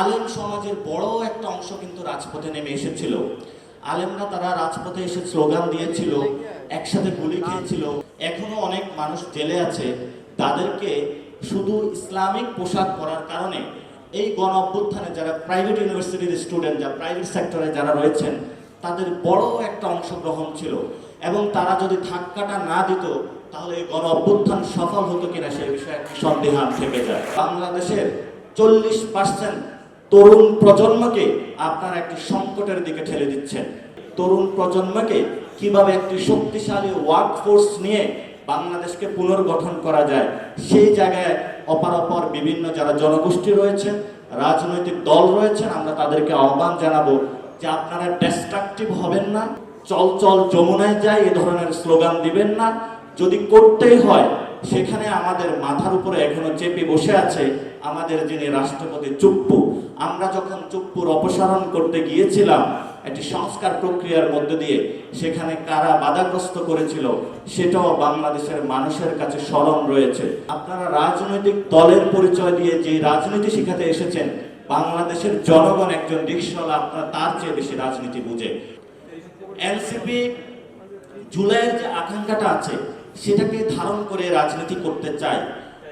আলেম সমাজের বড় একটা অংশ কিন্তু রাজপথে নেমে এসেছিল। আলেমরা তারা রাজপথে এসে স্লোগান দিয়েছিল, একসাথে গুলি খেয়েছিল। এখনও অনেক মানুষ জেলে আছে। তাদেরকে শুধু ইসলামিক পোশাক পরার কারণে এই গণ অভ্যুত্থানে যারা প্রাইভেট ইউনিভার্সিটির স্টুডেন্ট যারা প্রাইভেট সেক্টরে যারা রয়েছেন, তাদের বড় একটা অংশগ্রহণ ছিল। এবং তারা যদি ধাক্কাটা না দিত, তাহলে এই গণ অভ্যুত্থান সফল হতো কিনা সেই বিষয়ে একটি সন্দেহান থেকে যায়। বাংলাদেশের চল্লিশ পার্সেন্ট তরুণ প্রজন্মকে আপনারা একটি সংকটের দিকে ঠেলে দিচ্ছেন। তরুণ প্রজন্মকে কীভাবে একটি শক্তিশালী ওয়ার্ক ফোর্স নিয়ে বাংলাদেশকে পুনর্গঠন করা যায়, সেই জায়গায় অপারপর বিভিন্ন যারা জনগোষ্ঠী রয়েছেন, রাজনৈতিক দল রয়েছেন, আমরা তাদেরকে আহ্বান জানাব যে আপনারা ডিস্ট্রাকটিভ হবেন না, চল চল যমুনায় যায় এ ধরনের স্লোগান দিবেন না। যদি করতেই হয় সেখানে আমাদের মাথার উপরে এখনও চেপে বসে আছে আমাদের যিনি রাষ্ট্রপতি চুপ্পু। আমরা যখন চুপ্পুর অপসারণ করতে গিয়েছিলাম, একটি সংস্কার প্রক্রিয়ার মধ্যে দিয়ে সেখানে কারা বাধাগ্রস্ত করেছিল, সেটাও বাংলাদেশের মানুষের কাছে স্মরণ রয়েছে। আপনারা রাজনৈতিক দলের পরিচয় দিয়ে যে রাজনীতি শিখাতে এসেছেন, বাংলাদেশের জনগণ একজন রিক্সাওয়ালা আপনারা তার চেয়ে বেশি রাজনীতি বুঝে। এনসিপি জুলাইয়ের যে আকাঙ্ক্ষাটা আছে সেটাকে ধারণ করে রাজনীতি করতে চায়।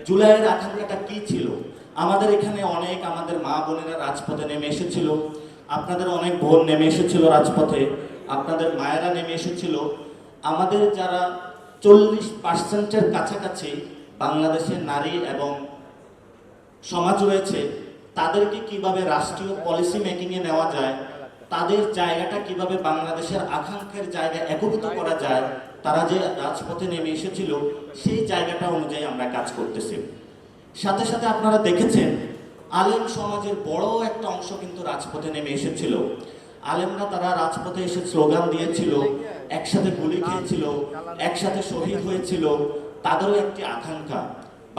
জুলাইয়ের আকাঙ্ক্ষাটা কি ছিল? আমাদের এখানে অনেক আমাদের মা বোনেরা রাজপথে নেমে এসেছিল। আপনাদের অনেক বোন নেমে এসেছিল রাজপথে। আপনাদের মায়েরা নেমে এসেছিল। আমাদের যারা চল্লিশ পার্সেন্টের কাছাকাছি বাংলাদেশের নারী এবং সমাজ রয়েছে, তাদেরকে কীভাবে রাষ্ট্রীয় পলিসি মেকিংয়ে নেওয়া যায়, তাদের জায়গাটা কীভাবে বাংলাদেশের আকাঙ্ক্ষার জায়গা একভূত করা যায় তারা যে রাজপথে নেমে এসেছিল, সেই জায়গাটা অনুযায়ী আমরা কাজ করতেছি। সাথে সাথে আপনারা দেখেছেন, আলেম সমাজের বড় একটা অংশ কিন্তু রাজপথে নেমে এসেছিল। আলেমরা তারা রাজপথে এসে স্লোগান দিয়েছিল, একসাথে গুলি খেয়েছিল, একসাথে শহীদ হয়েছিল। তাদেরও একটি আকাঙ্ক্ষা,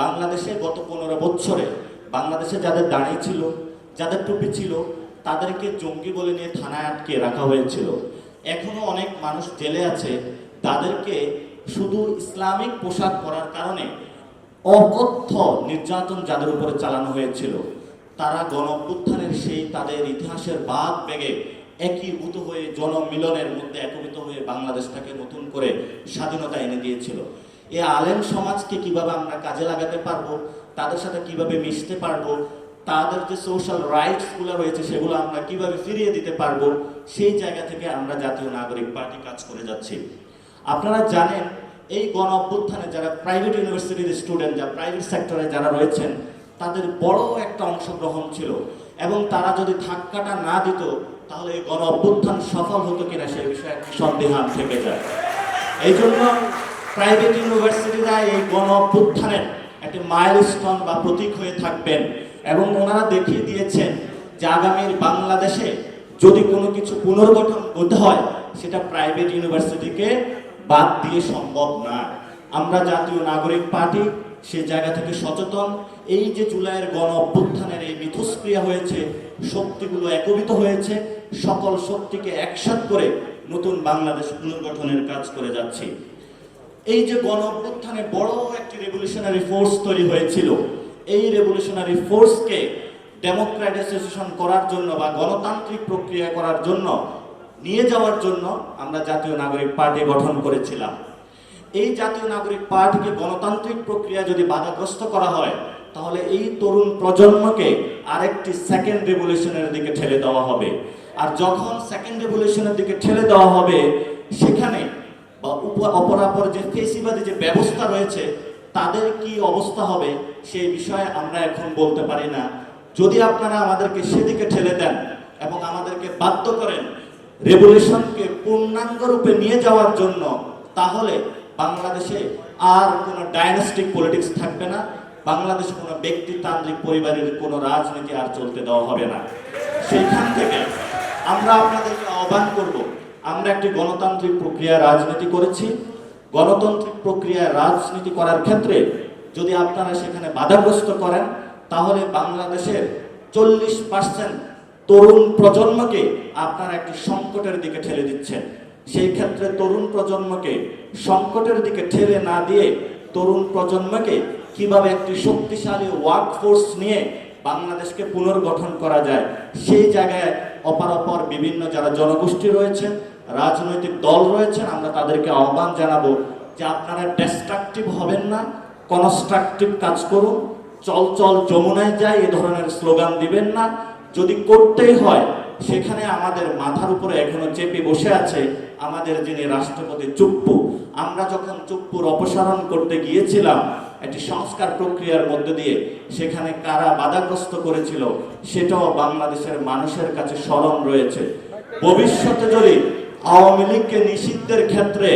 বাংলাদেশে গত পনেরো বছরে, বাংলাদেশে যাদের দাঁড়িয়ে ছিল, যাদের টুপি ছিল, তাদেরকে জঙ্গি বলে নিয়ে থানায় আটকে রাখা হয়েছিল। এখনও অনেক মানুষ জেলে আছে তাদেরকে শুধু ইসলামিক পোশাক পরার কারণে অকথ্য নির্যাতন যাদের উপরে চালানো হয়েছিল, তারা গণ সেই তাদের ইতিহাসের বাদ বেগে একীভূত হয়ে জনমিলনের মধ্যে একীভূত হয়ে বাংলাদেশটাকে নতুন করে স্বাধীনতা এনে দিয়েছিল। এ আলেম সমাজকে কীভাবে আমরা কাজে লাগাতে পারব, তাদের সাথে কীভাবে মিশতে পারব, তাদের যে সোশ্যাল রাইটসগুলো রয়েছে সেগুলো আমরা কীভাবে ফিরিয়ে দিতে পারব, সেই জায়গা থেকে আমরা জাতীয় নাগরিক পার্টি কাজ করে যাচ্ছি। আপনারা জানেন, এই গণ অভ্যুত্থানে যারা প্রাইভেট ইউনিভার্সিটির স্টুডেন্ট যারা প্রাইভেট সেক্টরে যারা রয়েছেন, তাদের বড় একটা অংশগ্রহণ ছিল। এবং তারা যদি ধাক্কাটা না দিত, তাহলে এই গণ অভ্যুত্থান সফল হতো কিনা সেই বিষয়ে একটি সন্দেহান থেকে যায়। এই জন্য প্রাইভেট ইউনিভার্সিটিরা এই গণ অভ্যুত্থানের একটি মাইলস্টোন বা প্রতীক হয়ে থাকবেন। এবং ওনারা দেখিয়ে দিয়েছেন যে আগামীর বাংলাদেশে যদি কোনো কিছু পুনর্গঠন করতে হয়, সেটা প্রাইভেট ইউনিভার্সিটিকে বাদ দিয়ে সম্ভব না। আমরা জাতীয় নাগরিক পার্টি, সে জায়গা থেকে সচেতন। এই যে জুলাইয়ের গণ অভ্যুত্থানের এই মিথস্ক্রিয়া হয়েছে, শক্তিগুলো একবিত হয়েছে, সকল শক্তিকে একসাথ করে নতুন বাংলাদেশ পুনর্গঠনের কাজ করে যাচ্ছি। এই যে গণ অভ্যুত্থানে বড় একটি রেভলিউশনারি ফোর্স তৈরি হয়েছিল, এই রেভলিউশনারি ফোর্সকে ডেমোক্রাটাইজেশন করার জন্য বা গণতান্ত্রিক প্রক্রিয়া করার জন্য নিয়ে যাওয়ার জন্য আমরা জাতীয় নাগরিক পার্টি গঠন করেছিলাম। এই জাতীয় নাগরিক পার্টিকে গণতান্ত্রিক প্রক্রিয়া যদি বাধাগ্রস্ত করা হয়, তাহলে এই তরুণ প্রজন্মকে আরেকটি সেকেন্ড রেভলিউশনের দিকে ঠেলে দেওয়া হবে। আর যখন সেকেন্ড রেভলিউশনের দিকে ঠেলে দেওয়া হবে, সেখানে বা অপরাপর যে ফেসিবাদী যে ব্যবস্থা রয়েছে, তাদের কি অবস্থা হবে, সেই বিষয়ে আমরা এখন বলতে পারি না। যদি আপনারা আমাদেরকে সেদিকে ঠেলে দেন এবং আমাদেরকে বাধ্য করেন রেভলিউশনকে পূর্ণাঙ্গ রূপে নিয়ে যাওয়ার জন্য তাহলে বাংলাদেশে আর কোনো ডাইনাস্টিক পলিটিক্স থাকবে না, বাংলাদেশে কোনো ব্যক্তিতান্ত্রিক পরিবারের কোনো রাজনীতি আর চলতে দেওয়া হবে না। সেইখান থেকে আমরা আপনাদেরকে আহ্বান করব, আমরা একটি গণতান্ত্রিক প্রক্রিয়া রাজনীতি করেছি। গণতান্ত্রিক প্রক্রিয়া রাজনীতি করার ক্ষেত্রে যদি আপনারা সেখানে বাধাগ্রস্ত করেন, তাহলে বাংলাদেশের চল্লিশ পার্সেন্ট তরুণ প্রজন্মকে আপনারা একটি সংকটের দিকে ঠেলে দিচ্ছেন। সেই ক্ষেত্রে তরুণ প্রজন্মকে সংকটের দিকে ঠেলে না দিয়ে তরুণ প্রজন্মকে কীভাবে একটি শক্তিশালী ওয়ার্ক ফোর্স নিয়ে বাংলাদেশকে পুনর্গঠন করা যায়, সেই জায়গায় অপরাপর বিভিন্ন যারা জনগোষ্ঠী রয়েছেন, রাজনৈতিক দল রয়েছেন, আমরা তাদেরকে আহ্বান জানাব যে আপনারা ডেস্ট্রাকটিভ হবেন না কনস্ট্রাকটিভ কাজ করুন, চল চল যমুনায় যায় এ ধরনের স্লোগান দিবেন না যদি করতেই হয়, সেখানে আমাদের মাথার উপরে এখনও চেপে বসে আছে আমাদের যিনি রাষ্ট্রপতি চুপ্পু। আমরা যখন চুপ্পুর অপসারণ করতে গিয়েছিলাম, একটি সংস্কার প্রক্রিয়ার মধ্য দিয়ে সেখানে কারা বাধাগ্রস্ত করেছিল, সেটাও বাংলাদেশের মানুষের কাছে স্মরণ রয়েছে। ভবিষ্যতে যদি আওয়ামী লীগকে নিষিদ্ধের ক্ষেত্রে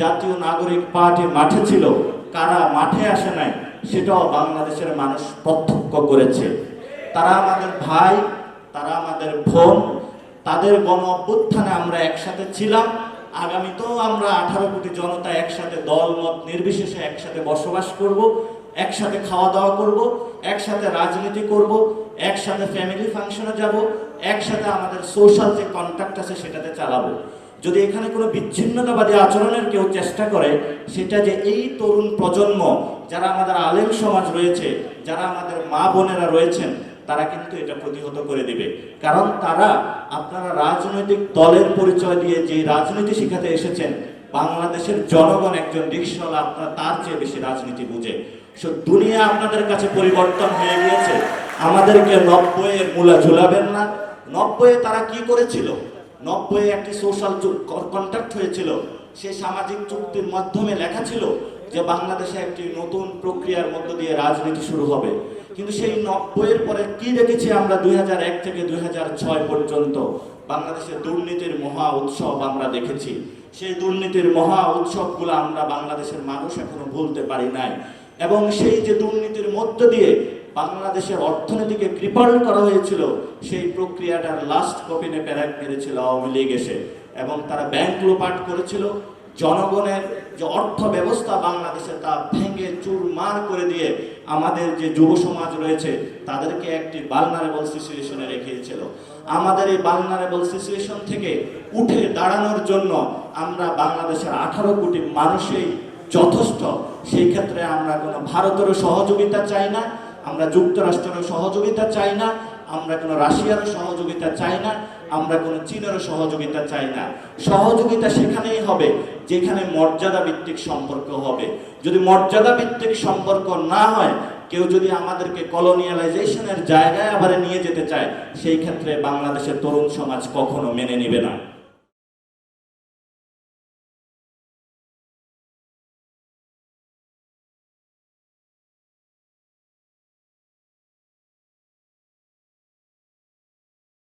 জাতীয় নাগরিক পার্টি মাঠে ছিল, কারা মাঠে আসে নাই, সেটাও বাংলাদেশের মানুষ প্রত্যক্ষ করেছে। তারা আমাদের ভাই, তারা আমাদের বোন, তাদের গণ অভ্যুত্থানে আমরা একসাথে ছিলাম। আগামীতেও আমরা আঠারো কোটি জনতা একসাথে দল, মত নির্বিশেষে একসাথে বসবাস করব, একসাথে খাওয়া দাওয়া করব, একসাথে রাজনীতি করব, একসাথে ফ্যামিলি ফাংশনে যাব, একসাথে আমাদের সোশ্যাল যে কন্ট্যাক্ট আছে সেটাতে চালাবো। যদি এখানে কোনো বিচ্ছিন্নতাবাদী আচরণের কেউ চেষ্টা করে, সেটা যে এই তরুণ প্রজন্ম, যারা আমাদের আলেম সমাজ রয়েছে, যারা আমাদের মা বোনেরা রয়েছেন তারা কিন্তু এটা প্রতিহত করে দিবে। কারণ তারা আপনারা রাজনৈতিক দলের পরিচয় দিয়ে যে রাজনীতি শিখাতে এসেছেন, বাংলাদেশের জনগণ একজন রিক্সাওয়ালা আপনার তার চেয়ে বেশি রাজনীতি বুঝে। সো দুনিয়া আপনাদের কাছে পরিবর্তন হয়ে গিয়েছে। আমাদেরকে নব্বইয়ের মূলা ঝুলাবেন না। নব্বইয়ে তারা কি করেছিল? নব্বই একটি সোশ্যাল কন্ট্যাক্ট হয়েছিল। সে সামাজিক চুক্তির মাধ্যমে লেখা ছিল যে বাংলাদেশে একটি নতুন প্রক্রিয়ার মধ্য দিয়ে রাজনীতি শুরু হবে। কিন্তু সেই নব্বইয়ের পরে কি দেখেছি আমরা? দু হাজার এক থেকে দু হাজার ছয় পর্যন্ত বাংলাদেশের দুর্নীতির মহা উৎসব আমরা দেখেছি। সেই দুর্নীতির মহা উৎসবগুলো আমরা বাংলাদেশের মানুষ এখনও ভুলতে পারি নাই। এবং সেই যে দুর্নীতির মধ্য দিয়ে বাংলাদেশের অর্থনীতিকে কৃপাল করা হয়েছিল, সেই প্রক্রিয়াটার লাস্ট কপিনে প্যারাক মেরেছিল আওয়ামী লীগ এসে। এবং তারা ব্যাংক লোপাট করেছিল। জনগণের যে অর্থ ব্যবস্থা বাংলাদেশে তা ভেঙে চুরমার করে দিয়ে আমাদের যে যুব সমাজ রয়েছে, তাদেরকে একটি বালনারেবল সিচুয়েশনে রেখেছিল। আমাদের এই বালনারেবল সিচুয়েশন থেকে উঠে দাঁড়ানোর জন্য আমরা বাংলাদেশের আঠারো কোটি মানুষই যথেষ্ট। সেই ক্ষেত্রে আমরা কোনো ভারতেরও সহযোগিতা চাই না, আমরা যুক্তরাষ্ট্রেরও সহযোগিতা চাই না আমরা কোনো রাশিয়ারও সহযোগিতা চাই না, আমরা কোনো চীনেরও সহযোগিতা চাই না। সহযোগিতা সেখানেই হবে, যেখানে মর্যাদা ভিত্তিক সম্পর্ক হবে। যদি মর্যাদা ভিত্তিক সম্পর্ক না হয়, কেউ যদি আমাদেরকে কলোনিয়ালাইজেশনের জায়গায় আবার নিয়ে যেতে চায়, সেই ক্ষেত্রে বাংলাদেশের তরুণ সমাজ কখনো মেনে নেবে না।